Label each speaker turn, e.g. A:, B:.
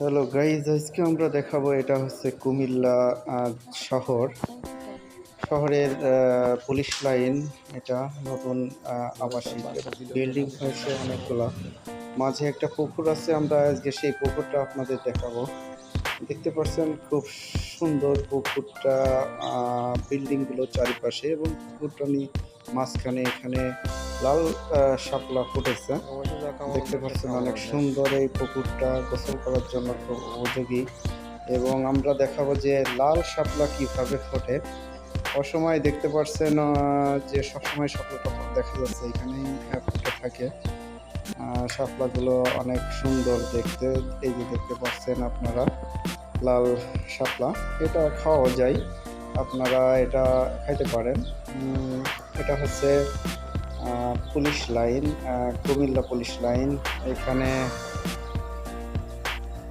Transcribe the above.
A: Hello guys, আজকে আমরা দেখাবো এটা হচ্ছে কুমিল্লা শহর। শহরের পুলিশ লাইন এটা নতুন আবাসিক বিল্ডিং হয়েছে অনেকগুলা। মাঝে একটা পুকুর আছে, আমরা আজকে সেই পুকুরটা আপনাদের দেখাবো। দেখতে পাচ্ছেন খুব সুন্দর পুকুরটা বিল্ডিংগুলো চারিপাশে এবং পুকুরটা নিয়ে মাঝখানে এখানে লাল শাপলা ফুটেছে। দেখতে পাচ্ছেন অনেক সুন্দর এই পুকুরটা, গোসল করার জন্য খুব উপযোগী। এবং আমরা দেখাবো যে লাল শাপলা কীভাবে ফোটে। অসময় দেখতে পাচ্ছেন যে সবসময় শাপলাটা দেখা যাচ্ছে, এখানেই ফুটে থাকে। শাপলাগুলো অনেক সুন্দর দেখতে। এই যে দেখতে পাচ্ছেন আপনারা, লাল শাপলা। এটা খাওয়া যায়। আপনারা এটা খাইতে পারেন। এটা হচ্ছে police line Cumilla police line. এখানে